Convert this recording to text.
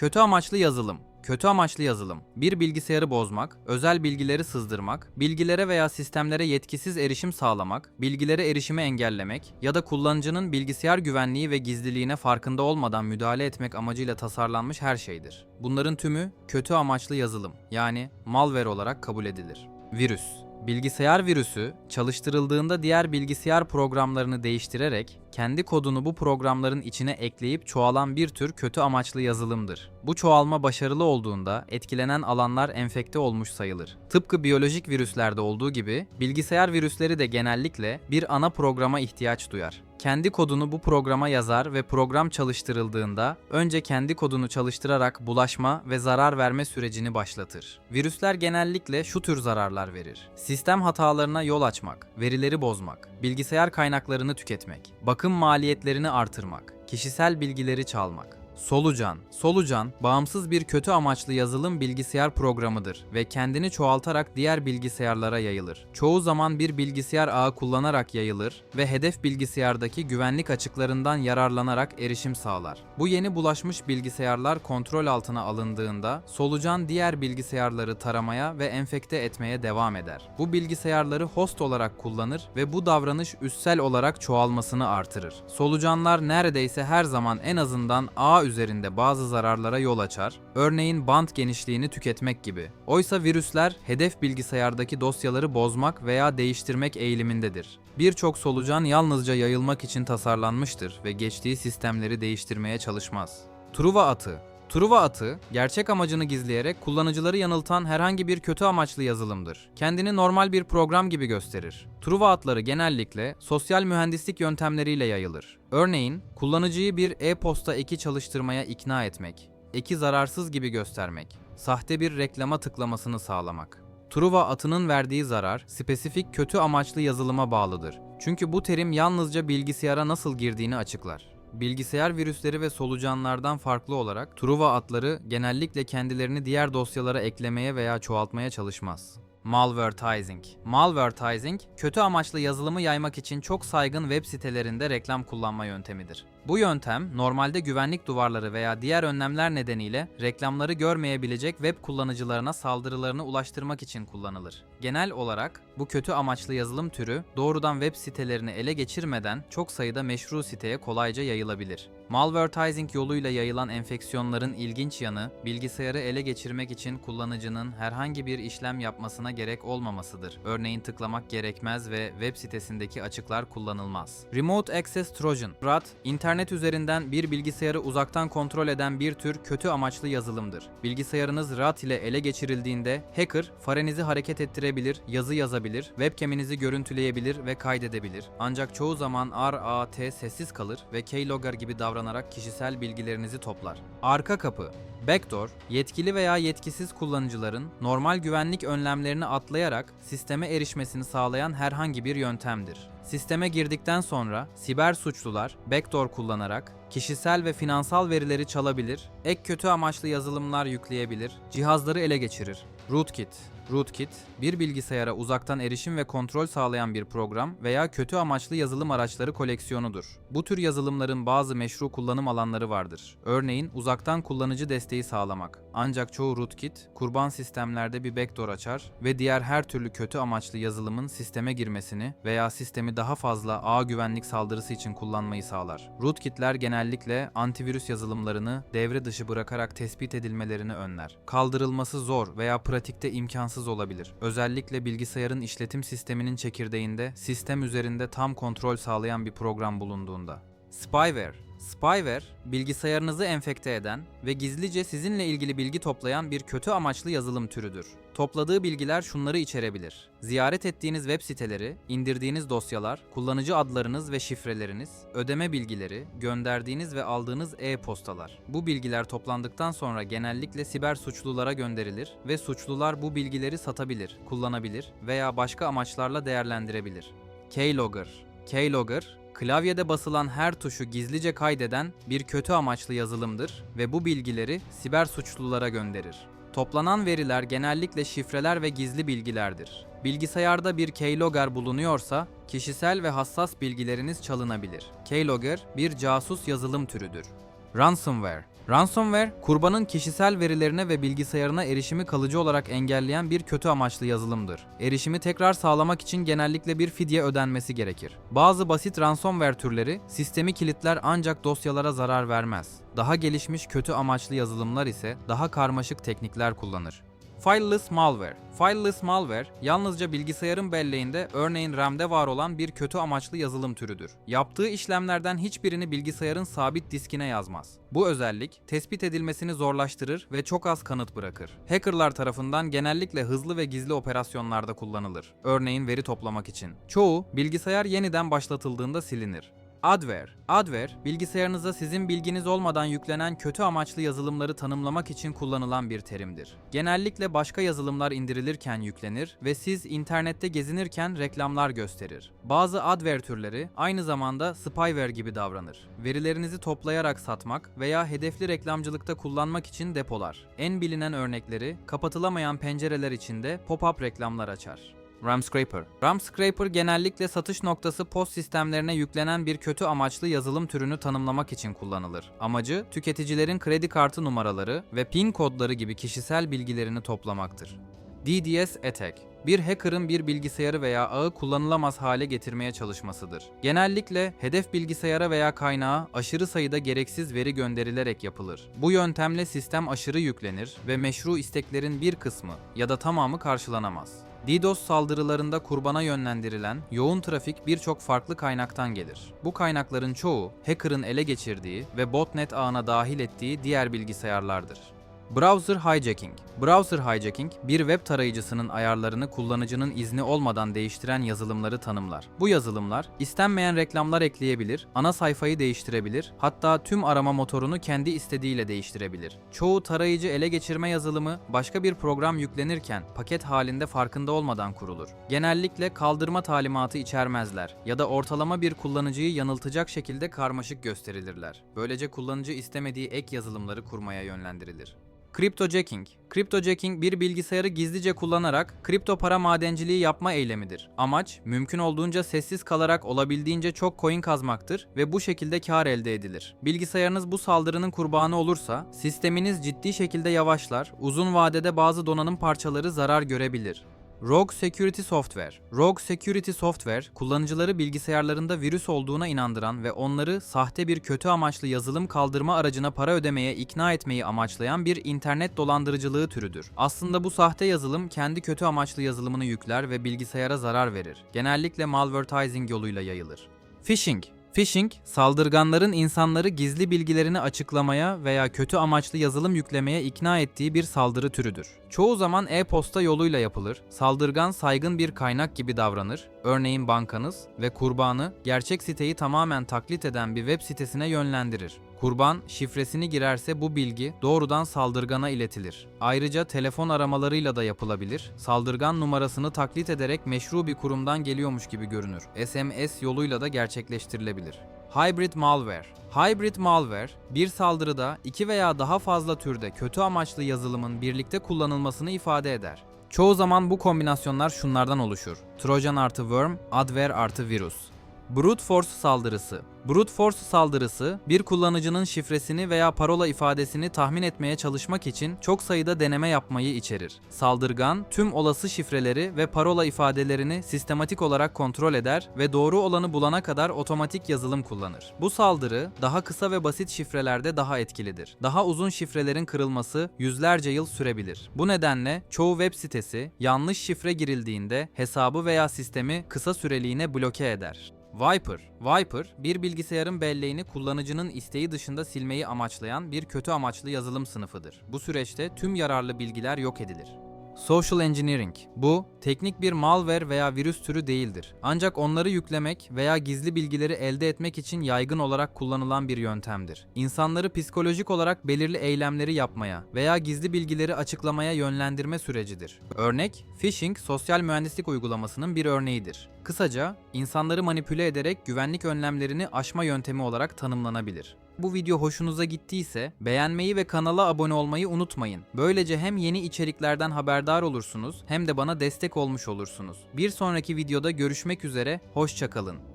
Kötü amaçlı yazılım. Kötü amaçlı yazılım. Bir bilgisayarı bozmak, özel bilgileri sızdırmak, bilgilere veya sistemlere yetkisiz erişim sağlamak, bilgilere erişimi engellemek ya da kullanıcının bilgisayar güvenliği ve gizliliğine farkında olmadan müdahale etmek amacıyla tasarlanmış her şeydir. Bunların tümü kötü amaçlı yazılım yani malware olarak kabul edilir. Virüs. Bilgisayar virüsü çalıştırıldığında diğer bilgisayar programlarını değiştirerek kendi kodunu bu programların içine ekleyip çoğalan bir tür kötü amaçlı yazılımdır. Bu çoğalma başarılı olduğunda etkilenen alanlar enfekte olmuş sayılır. Tıpkı biyolojik virüslerde olduğu gibi bilgisayar virüsleri de genellikle bir ana programa ihtiyaç duyar. Kendi kodunu bu programa yazar ve program çalıştırıldığında önce kendi kodunu çalıştırarak bulaşma ve zarar verme sürecini başlatır. Virüsler genellikle şu tür zararlar verir. Sistem hatalarına yol açmak, verileri bozmak, bilgisayar kaynaklarını tüketmek, bakım maliyetlerini artırmak, kişisel bilgileri çalmak. Solucan. Solucan, bağımsız bir kötü amaçlı yazılım bilgisayar programıdır ve kendini çoğaltarak diğer bilgisayarlara yayılır. Çoğu zaman bir bilgisayar ağı kullanarak yayılır ve hedef bilgisayardaki güvenlik açıklarından yararlanarak erişim sağlar. Bu yeni bulaşmış bilgisayarlar kontrol altına alındığında solucan diğer bilgisayarları taramaya ve enfekte etmeye devam eder. Bu bilgisayarları host olarak kullanır ve bu davranış üssel olarak çoğalmasını artırır. Solucanlar neredeyse her zaman en azından ağ üzerinde bazı zararlara yol açar, örneğin band genişliğini tüketmek gibi. Oysa virüsler hedef bilgisayardaki dosyaları bozmak veya değiştirmek eğilimindedir. Birçok solucan yalnızca yayılmak için tasarlanmıştır ve geçtiği sistemleri değiştirmeye çalışmaz. Truva atı Truva atı, gerçek amacını gizleyerek kullanıcıları yanıltan herhangi bir kötü amaçlı yazılımdır. Kendini normal bir program gibi gösterir. Truva atları genellikle sosyal mühendislik yöntemleriyle yayılır. Örneğin, kullanıcıyı bir e-posta eki çalıştırmaya ikna etmek, eki zararsız gibi göstermek, sahte bir reklama tıklamasını sağlamak. Truva atının verdiği zarar, spesifik kötü amaçlı yazılıma bağlıdır. Çünkü bu terim yalnızca bilgisayara nasıl girdiğini açıklar. Bilgisayar virüsleri ve solucanlardan farklı olarak Truva atları genellikle kendilerini diğer dosyalara eklemeye veya çoğaltmaya çalışmaz. Malvertising. Malvertising, kötü amaçlı yazılımı yaymak için çok saygın web sitelerinde reklam kullanma yöntemidir. Bu yöntem normalde güvenlik duvarları veya diğer önlemler nedeniyle reklamları görmeyebilecek web kullanıcılarına saldırılarını ulaştırmak için kullanılır. Genel olarak bu kötü amaçlı yazılım türü doğrudan web sitelerini ele geçirmeden çok sayıda meşru siteye kolayca yayılabilir. Malvertising yoluyla yayılan enfeksiyonların ilginç yanı, bilgisayarı ele geçirmek için kullanıcının herhangi bir işlem yapmasına gerek olmamasıdır. Örneğin tıklamak gerekmez ve web sitesindeki açıklar kullanılmaz. Remote Access Trojan, RAT, internet üzerinden bir bilgisayarı uzaktan kontrol eden bir tür kötü amaçlı yazılımdır. Bilgisayarınız RAT ile ele geçirildiğinde hacker farenizi hareket ettirebilir, yazı yazabilir, webcam'inizi görüntüleyebilir ve kaydedebilir. Ancak çoğu zaman RAT sessiz kalır ve keylogger gibi davranarak kişisel bilgilerinizi toplar. Arka kapı Backdoor, yetkili veya yetkisiz kullanıcıların normal güvenlik önlemlerini atlayarak sisteme erişmesini sağlayan herhangi bir yöntemdir. Sisteme girdikten sonra siber suçlular backdoor kullanarak kişisel ve finansal verileri çalabilir, ek kötü amaçlı yazılımlar yükleyebilir, cihazları ele geçirir. Rootkit Rootkit, bir bilgisayara uzaktan erişim ve kontrol sağlayan bir program veya kötü amaçlı yazılım araçları koleksiyonudur. Bu tür yazılımların bazı meşru kullanım alanları vardır. Örneğin uzaktan kullanıcı desteği sağlamak. Ancak çoğu rootkit, kurban sistemlerde bir backdoor açar ve diğer her türlü kötü amaçlı yazılımın sisteme girmesini veya sistemi daha fazla ağ güvenlik saldırısı için kullanmayı sağlar. Rootkitler genellikle antivirüs yazılımlarını devre dışı bırakarak tespit edilmelerini önler. Kaldırılması zor veya pratikte imkansız olabilir. Özellikle bilgisayarın işletim sisteminin çekirdeğinde sistem üzerinde tam kontrol sağlayan bir program bulunduğunda. Spyware Spyware, bilgisayarınızı enfekte eden ve gizlice sizinle ilgili bilgi toplayan bir kötü amaçlı yazılım türüdür. Topladığı bilgiler şunları içerebilir. Ziyaret ettiğiniz web siteleri, indirdiğiniz dosyalar, kullanıcı adlarınız ve şifreleriniz, ödeme bilgileri, gönderdiğiniz ve aldığınız e-postalar. Bu bilgiler toplandıktan sonra genellikle siber suçlulara gönderilir ve suçlular bu bilgileri satabilir, kullanabilir veya başka amaçlarla değerlendirebilir. Keylogger Keylogger, Klavyede basılan her tuşu gizlice kaydeden bir kötü amaçlı yazılımdır ve bu bilgileri siber suçlulara gönderir. Toplanan veriler genellikle şifreler ve gizli bilgilerdir. Bilgisayarda bir keylogger bulunuyorsa kişisel ve hassas bilgileriniz çalınabilir. Keylogger bir casus yazılım türüdür. Ransomware Ransomware, kurbanın kişisel verilerine ve bilgisayarına erişimi kalıcı olarak engelleyen bir kötü amaçlı yazılımdır. Erişimi tekrar sağlamak için genellikle bir fidye ödenmesi gerekir. Bazı basit ransomware türleri sistemi kilitler ancak dosyalara zarar vermez. Daha gelişmiş kötü amaçlı yazılımlar ise daha karmaşık teknikler kullanır. Fileless malware. Fileless malware, yalnızca bilgisayarın belleğinde, örneğin RAM'de var olan bir kötü amaçlı yazılım türüdür. Yaptığı işlemlerden hiçbirini bilgisayarın sabit diskine yazmaz. Bu özellik, tespit edilmesini zorlaştırır ve çok az kanıt bırakır. Hackerlar tarafından genellikle hızlı ve gizli operasyonlarda kullanılır. Örneğin veri toplamak için. Çoğu, bilgisayar yeniden başlatıldığında silinir. Adware. Adware, bilgisayarınıza sizin bilginiz olmadan yüklenen kötü amaçlı yazılımları tanımlamak için kullanılan bir terimdir. Genellikle başka yazılımlar indirilirken yüklenir ve siz internette gezinirken reklamlar gösterir. Bazı adware türleri aynı zamanda spyware gibi davranır. Verilerinizi toplayarak satmak veya hedefli reklamcılıkta kullanmak için depolar. En bilinen örnekleri kapatılamayan pencereler içinde pop-up reklamlar açar. RAM Scraper. RAM Scraper genellikle satış noktası post sistemlerine yüklenen bir kötü amaçlı yazılım türünü tanımlamak için kullanılır. Amacı tüketicilerin kredi kartı numaraları ve PIN kodları gibi kişisel bilgilerini toplamaktır. DDoS Attack bir hacker'ın bir bilgisayarı veya ağı kullanılamaz hale getirmeye çalışmasıdır. Genellikle hedef bilgisayara veya kaynağa aşırı sayıda gereksiz veri gönderilerek yapılır. Bu yöntemle sistem aşırı yüklenir ve meşru isteklerin bir kısmı ya da tamamı karşılanamaz. DDoS saldırılarında kurbana yönlendirilen yoğun trafik birçok farklı kaynaktan gelir. Bu kaynakların çoğu hacker'ın ele geçirdiği ve botnet ağına dahil ettiği diğer bilgisayarlardır. Browser hijacking. Browser hijacking, bir web tarayıcısının ayarlarını kullanıcının izni olmadan değiştiren yazılımları tanımlar. Bu yazılımlar istenmeyen reklamlar ekleyebilir, ana sayfayı değiştirebilir, hatta tüm arama motorunu kendi istediğiyle değiştirebilir. Çoğu tarayıcı ele geçirme yazılımı başka bir program yüklenirken paket halinde farkında olmadan kurulur. Genellikle kaldırma talimatı içermezler ya da ortalama bir kullanıcıyı yanıltacak şekilde karmaşık gösterilirler. Böylece kullanıcı istemediği ek yazılımları kurmaya yönlendirilir. Cryptojacking. Cryptojacking bir bilgisayarı gizlice kullanarak kripto para madenciliği yapma eylemidir. Amaç mümkün olduğunca sessiz kalarak olabildiğince çok coin kazmaktır ve bu şekilde kar elde edilir. Bilgisayarınız bu saldırının kurbanı olursa sisteminiz ciddi şekilde yavaşlar, uzun vadede bazı donanım parçaları zarar görebilir. Rogue Security Software. Rogue Security Software, kullanıcıları bilgisayarlarında virüs olduğuna inandıran ve onları sahte bir kötü amaçlı yazılım kaldırma aracına para ödemeye ikna etmeyi amaçlayan bir internet dolandırıcılığı türüdür. Aslında bu sahte yazılım kendi kötü amaçlı yazılımını yükler ve bilgisayara zarar verir. Genellikle malvertising yoluyla yayılır. Phishing Phishing, saldırganların insanları gizli bilgilerini açıklamaya veya kötü amaçlı yazılım yüklemeye ikna ettiği bir saldırı türüdür. Çoğu zaman e-posta yoluyla yapılır, saldırgan saygın bir kaynak gibi davranır, örneğin bankanız ve kurbanı gerçek siteyi tamamen taklit eden bir web sitesine yönlendirir. Kurban şifresini girerse bu bilgi doğrudan saldırgana iletilir. Ayrıca telefon aramalarıyla da yapılabilir. Saldırgan numarasını taklit ederek meşru bir kurumdan geliyormuş gibi görünür. SMS yoluyla da gerçekleştirilebilir. Hybrid malware. Hybrid malware, bir saldırıda iki veya daha fazla türde kötü amaçlı yazılımın birlikte kullanılmasını ifade eder. Çoğu zaman bu kombinasyonlar şunlardan oluşur. Trojan artı worm, adware artı virüs. Brute force saldırısı. Brute force saldırısı, bir kullanıcının şifresini veya parola ifadesini tahmin etmeye çalışmak için çok sayıda deneme yapmayı içerir. Saldırgan, tüm olası şifreleri ve parola ifadelerini sistematik olarak kontrol eder ve doğru olanı bulana kadar otomatik yazılım kullanır. Bu saldırı, daha kısa ve basit şifrelerde daha etkilidir. Daha uzun şifrelerin kırılması yüzlerce yıl sürebilir. Bu nedenle çoğu web sitesi yanlış şifre girildiğinde hesabı veya sistemi kısa süreliğine bloke eder. Viper. Viper, bir bilgisayarın belleğini kullanıcının isteği dışında silmeyi amaçlayan bir kötü amaçlı yazılım sınıfıdır. Bu süreçte tüm yararlı bilgiler yok edilir. Social Engineering. Bu, teknik bir malware veya virüs türü değildir. Ancak onları yüklemek veya gizli bilgileri elde etmek için yaygın olarak kullanılan bir yöntemdir. İnsanları psikolojik olarak belirli eylemleri yapmaya veya gizli bilgileri açıklamaya yönlendirme sürecidir. Örnek, phishing sosyal mühendislik uygulamasının bir örneğidir. Kısaca, insanları manipüle ederek güvenlik önlemlerini aşma yöntemi olarak tanımlanabilir. Bu video hoşunuza gittiyse beğenmeyi ve kanala abone olmayı unutmayın. Böylece hem yeni içeriklerden haberdar olursunuz hem de bana destek olmuş olursunuz. Bir sonraki videoda görüşmek üzere, hoşçakalın.